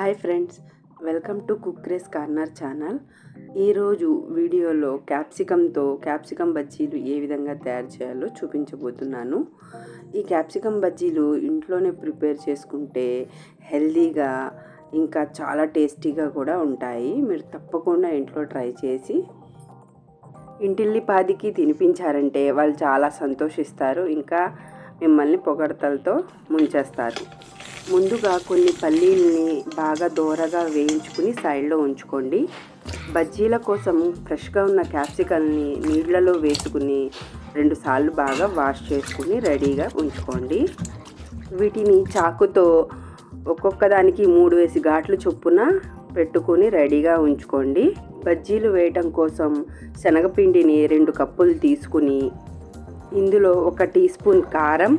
Hi friends welcome to cook race corner channel. ఈరోజు వీడియోలో క్యాప్సికంతో capsicum బజ్జీలు ఏ విధంగా తయారు చేయాలో చూపించబోతున్నాను. ఈ క్యాప్సికం బజ్జీలు ఇంట్లోనే ప్రిపేర్ చేసుకుంటే హెల్దీగా ఇంకా చాలా టేస్టీగా కూడా ఉంటాయి. మీరు తప్పకుండా ఇంట్లో ట్రై చేసి ఇంటిల్లిపాదికి తినిపించారంటే వాళ్ళు చాలా సంతోషిస్తారు. ఇంకా మిమ్మల్ని పొగడతలతో ముంచేస్తారు. ముందుగా కొన్ని పల్లీల్ని బాగా దోరగా వేయించుకుని సైడ్లో ఉంచుకోండి. బజ్జీల కోసం ఫ్రెష్గా ఉన్న క్యాప్సికల్ని నీళ్ళలో వేసుకుని రెండుసార్లు బాగా వాష్ చేసుకుని రెడీగా ఉంచుకోండి. వీటిని చాకుతో ఒక్కొక్క దానికి మూడు వేసి ఘాట్లు చొప్పున పెట్టుకుని రెడీగా ఉంచుకోండి. బజ్జీలు వేయటం కోసం శనగపిండిని రెండు కప్పులు తీసుకుని ఇందులో ఒక టీ స్పూన్ కారం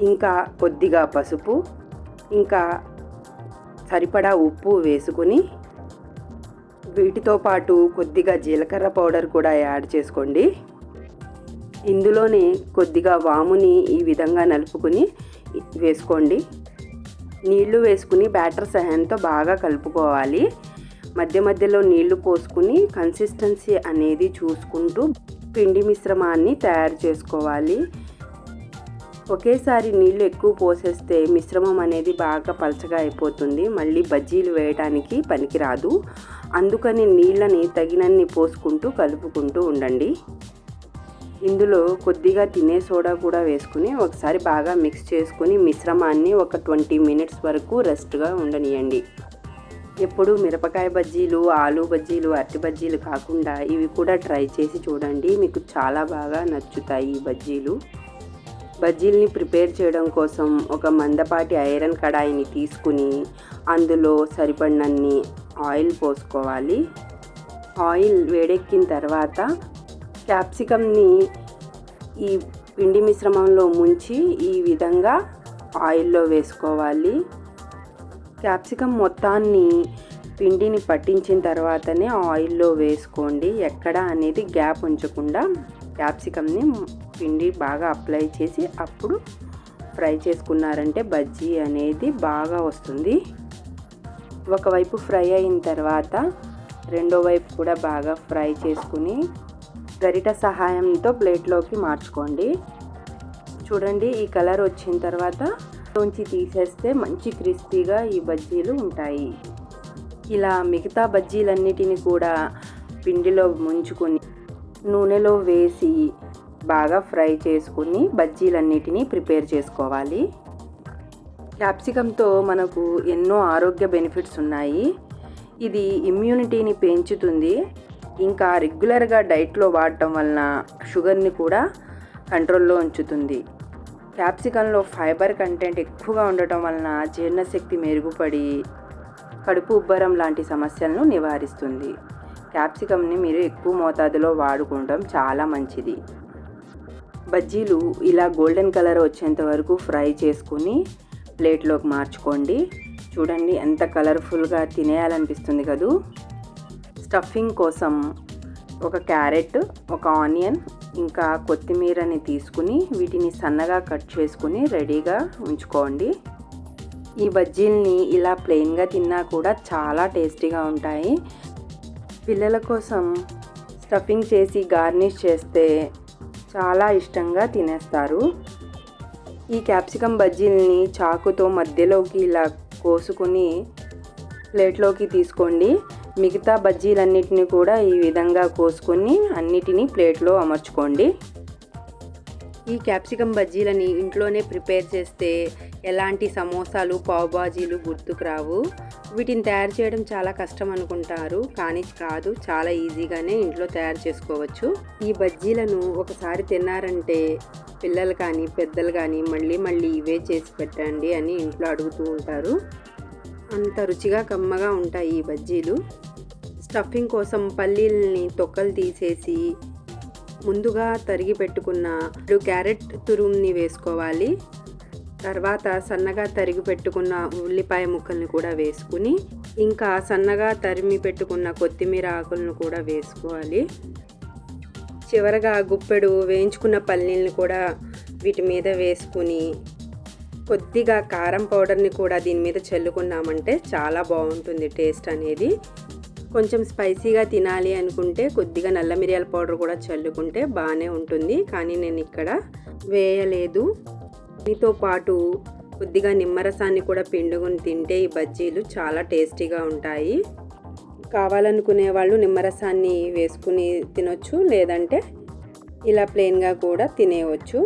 ఇంకా కొద్దిగా పసుపు ఇంకా సరిపడా ఉప్పు వేసుకుని వీటితో పాటు కొద్దిగా జీలకర్ర పౌడర్ కూడా యాడ్ చేసుకోండి. ఇందులోనే కొద్దిగా వాముని ఈ విధంగా నలుపుకుని వేసుకోండి. నీళ్ళు వేసుకుని బ్యాటర్ సహాయంతో బాగా కలుపుకోవాలి. మధ్య మధ్యలో నీళ్ళు పోసుకుని కన్సిస్టెన్సీ అనేది చూసుకుంటూ పిండి మిశ్రమాన్ని తయారు చేసుకోవాలి. ఒకేసారి నీళ్ళు ఎక్కువ పోసేస్తే మిశ్రమం అనేది బాగా పలచగా అయిపోతుంది. మళ్ళీ బజ్జీలు వేయడానికి పనికిరాదు. అందుకని నీళ్ళని తగినన్ని పోసుకుంటూ కలుపుకుంటూ ఉండండి. ఇందులో కొద్దిగా తినే సోడా కూడా వేసుకుని ఒకసారి బాగా మిక్స్ చేసుకుని మిశ్రమాన్ని ఒక ట్వంటీ మినిట్స్ వరకు రెస్ట్గా ఉండనియండి. ఎప్పుడు మిరపకాయ బజ్జీలు ఆలు బజ్జీలు అరటి బజ్జీలు కాకుండా ఇవి కూడా ట్రై చేసి చూడండి. మీకు చాలా బాగా నచ్చుతాయి ఈ బజ్జీలు. బజ్జీల్ని ప్రిపేర్ చేయడం కోసం ఒక మందపాటి ఐరన్ కడాయిని తీసుకుని అందులో సరిపడినన్ని ఆయిల్ పోసుకోవాలి. ఆయిల్ వేడెక్కిన తర్వాత క్యాప్సికమ్ని ఈ పిండి మిశ్రమంలో ముంచి ఈ విధంగా ఆయిల్లో వేసుకోవాలి. క్యాప్సికమ్ మొత్తాన్ని పిండిని పట్టించిన తర్వాతనే ఆయిల్లో వేసుకోండి. ఎక్కడ అనేది గ్యాప్ ఉంచకుండా క్యాప్సికమ్ని పిండి బాగా అప్లై చేసి అప్పుడు ఫ్రై చేసుకున్నారంటే బజ్జీ అనేది బాగా వస్తుంది. ఒకవైపు ఫ్రై అయిన తర్వాత రెండో వైపు కూడా బాగా ఫ్రై చేసుకుని గరిట సహాయంతో ప్లేట్లోకి మార్చుకోండి. చూడండి ఈ కలర్ వచ్చిన తర్వాత లోంచి తీసేస్తే మంచి క్రిస్పీగా ఈ బజ్జీలు ఉంటాయి. ఇలా మిగతా బజ్జీలన్నిటిని కూడా పిండిలో ముంచుకొని నూనెలో వేసి బాగా ఫ్రై చేసుకుని బజ్జీలన్నిటినీ ప్రిపేర్ చేసుకోవాలి. క్యాప్సికంతో మనకు ఎన్నో ఆరోగ్య బెనిఫిట్స్ ఉన్నాయి. ఇది ఇమ్యూనిటీని పెంచుతుంది. ఇంకా రెగ్యులర్గా డైట్లో వాడటం వలన షుగర్ని కూడా కంట్రోల్లో ఉంచుతుంది. క్యాప్సికంలో ఫైబర్ కంటెంట్ ఎక్కువగా ఉండటం వలన జీర్ణశక్తి మెరుగుపడి కడుపు ఉబ్బరం లాంటి సమస్యలను నివారిస్తుంది. క్యాప్సికమ్ని మీరు ఎక్కువ మోతాదులో వాడుకోవడం చాలా మంచిది. బజ్జీలు ఇలా గోల్డెన్ కలర్ వచ్చేంత వరకు ఫ్రై చేసుకుని ప్లేట్లోకి మార్చుకోండి. చూడండి ఎంత కలర్ఫుల్గా తినేయాలనిపిస్తుంది కదూ. స్టఫింగ్ కోసం ఒక క్యారెట్ ఒక ఆనియన్ ఇంకా కొత్తిమీరని తీసుకుని వీటిని సన్నగా కట్ చేసుకుని రెడీగా ఉంచుకోండి. ఈ బజ్జీల్ని ఇలా ప్లెయిన్గా తిన్నా కూడా చాలా టేస్టీగా ఉంటాయి. పిల్లల కోసం స్టఫింగ్ చేసి గార్నిష్ చేస్తే చాలా ఇష్టంగా తినేస్తారు. ఈ క్యాప్సికం బజ్జీలని చాకుతో మధ్యలోకి ఇలా కోసుకుని ప్లేట్లోకి తీసుకోండి. మిగతా బజ్జీలన్నిటిని కూడా ఈ విధంగా కోసుకొని అన్నిటినీ ప్లేట్లో అమర్చుకోండి. ఈ క్యాప్సికం బజ్జీలని ఇంట్లోనే ప్రిపేర్ చేస్తే ఎలాంటి సమోసాలు పావుబాజీలు గుర్తుకు రావు. వీటిని తయారు చేయడం చాలా కష్టం అనుకుంటారు కానీ కాదు చాలా ఈజీగానే ఇంట్లో తయారు చేసుకోవచ్చు. ఈ బజ్జీలను ఒకసారి తిన్నారంటే పిల్లలు కానీ పెద్దలు కానీ మళ్ళీ మళ్ళీ ఇవే చేసి పెట్టండి అని ఇంట్లో అడుగుతూ ఉంటారు. అంత రుచిగా కమ్మగా ఉంటాయి ఈ బజ్జీలు. స్టఫింగ్ కోసం పల్లీలని తొక్కలు తీసేసి ముందుగా తరిగి పెట్టుకున్న క్యారెట్ తురుముని వేసుకోవాలి. తర్వాత సన్నగా తరిగి పెట్టుకున్న ఉల్లిపాయ ముక్కల్ని కూడా వేసుకుని ఇంకా సన్నగా తరిమి పెట్టుకున్న కొత్తిమీర ఆకులను కూడా వేసుకోవాలి. చివరగా గుప్పెడు వేయించుకున్న పల్లీలను కూడా వీటి మీద వేసుకుని కొద్దిగా కారం పౌడర్ని కూడా దీని మీద చల్లుకున్నామంటే చాలా బాగుంటుంది టేస్ట్ అనేది. కొంచెం స్పైసీగా తినాలి అనుకుంటే కొద్దిగా నల్ల మిరియాల పౌడర్ కూడా చల్లుకుంటే బాగానే ఉంటుంది. కానీ నేను ఇక్కడ వేయలేదు. దీనితో పాటు కొద్దిగా నిమ్మరసాన్ని కూడా పిండుకొని తింటే ఈ బజ్జీలు చాలా టేస్టీగా ఉంటాయి. కావాలనుకునే వాళ్ళు నిమ్మరసాన్ని వేసుకుని తినొచ్చు లేదంటే ఇలా ప్లెయిన్గా కూడా తినేయవచ్చు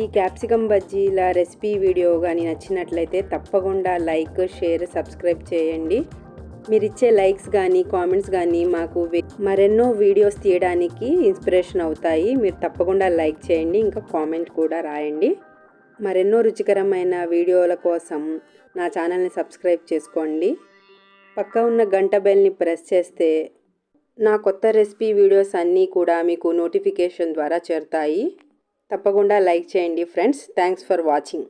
ఈ క్యాప్సికమ్ బజ్జీల రెసిపీ వీడియో కానీ నచ్చినట్లయితే తప్పకుండా లైక్ షేర్ సబ్స్క్రైబ్ చేయండి. మీరిచ్చే లైక్స్ కానీ కామెంట్స్ కానీ మాకు మరెన్నో వీడియోస్ తీయడానికి ఇన్స్పిరేషన్ అవుతాయి. మీరు తప్పకుండా లైక్ చేయండి ఇంకా కామెంట్ కూడా రాయండి. మరెన్నో రుచికరమైన వీడియోల కోసం నా ఛానల్ని సబ్స్క్రైబ్ చేసుకోండి. పక్క ఉన్న గంట బెల్ని ప్రెస్ చేస్తే నా కొత్త రెసిపీ వీడియోస్ అన్నీ కూడా మీకు నోటిఫికేషన్ ద్వారా చేరుతాయి. తప్పకుండా లైక్ చేయండి ఫ్రెండ్స్. Thanks for watching.